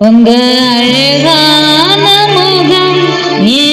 உங்க அழகான முகம் ஏ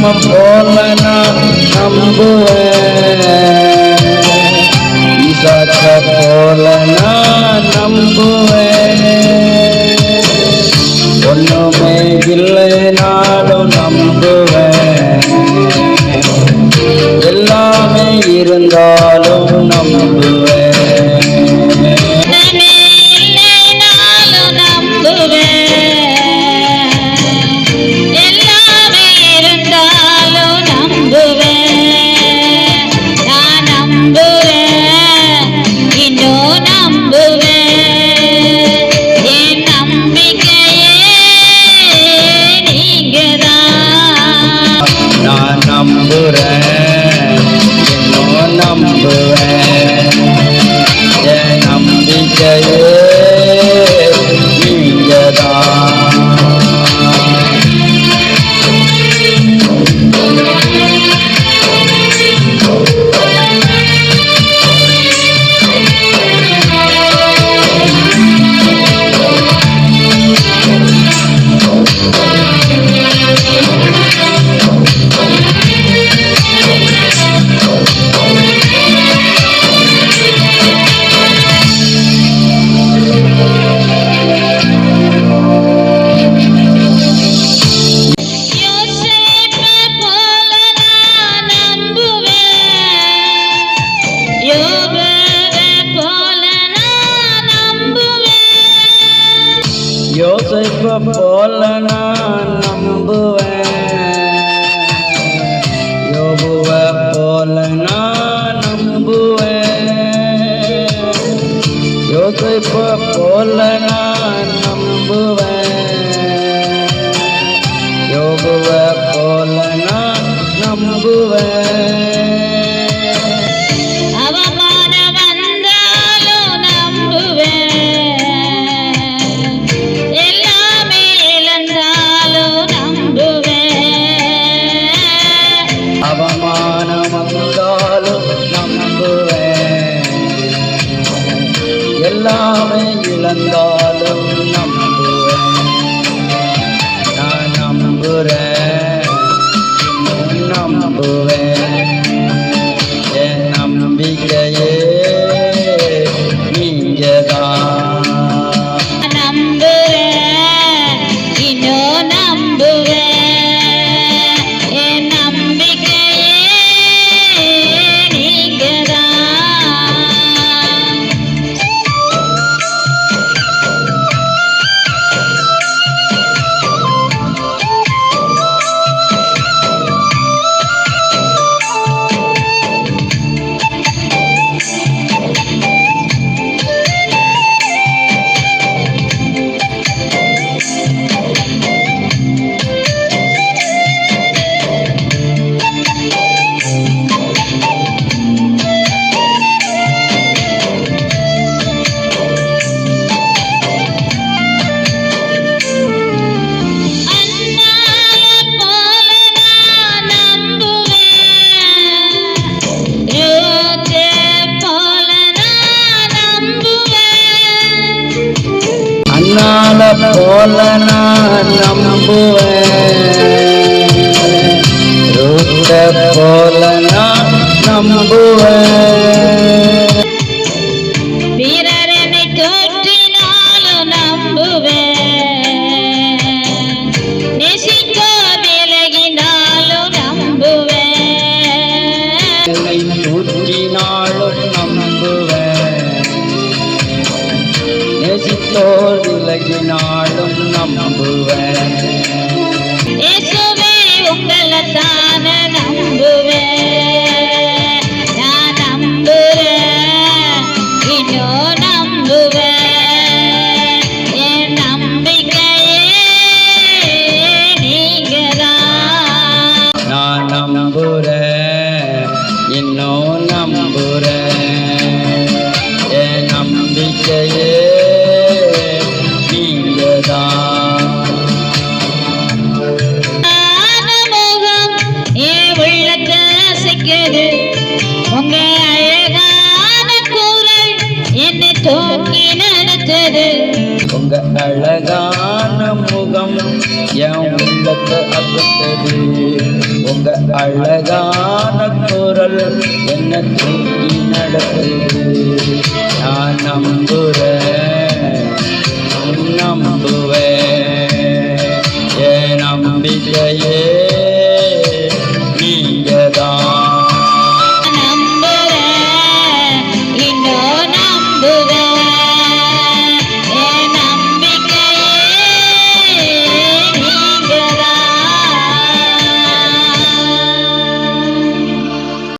நாமம் போல நான் நம்புவேன் இசக்க போல நான் நம்புவேன் ஒன்றுமே இல்லை நானும் நம்புவேன் எல்லாமே இருந்தாலும் Tambora. பிறந்தார் બોલના નંબુએ રૂટ બોલના નંબુએ என் உள்ளத்தை அறுத்தது. உங்க அழகான குரல் என்ன தூக்கி நடத்துது. நான் நம்புறேன் நம்புவேன்.